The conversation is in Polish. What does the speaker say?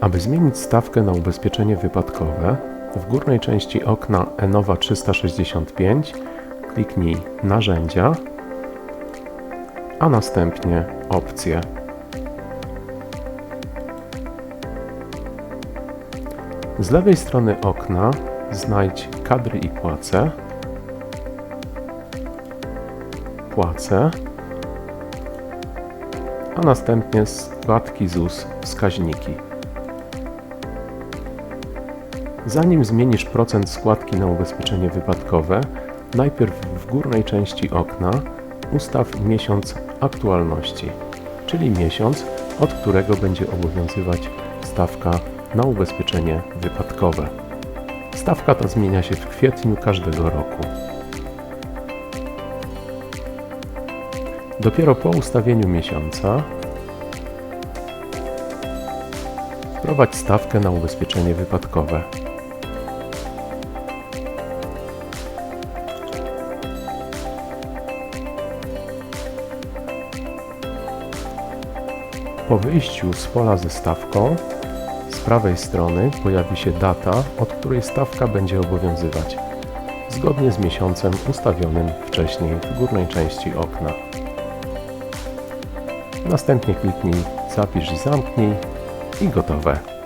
Aby zmienić stawkę na ubezpieczenie wypadkowe, w górnej części okna Enova 365 kliknij Narzędzia, a następnie Opcje. Z lewej strony okna znajdź Kadry i płace, Płace, a następnie składki ZUS wskaźniki. Zanim zmienisz procent składki na ubezpieczenie wypadkowe, najpierw w górnej części okna ustaw miesiąc aktualności, czyli miesiąc, od którego będzie obowiązywać stawka na ubezpieczenie wypadkowe. Stawka ta zmienia się w kwietniu każdego roku. Dopiero po ustawieniu miesiąca wprowadź stawkę na ubezpieczenie wypadkowe. Po wyjściu z pola ze stawką z prawej strony pojawi się data, od której stawka będzie obowiązywać, zgodnie z miesiącem ustawionym wcześniej w górnej części okna. Następnie kliknij Zapisz i zamknij i gotowe.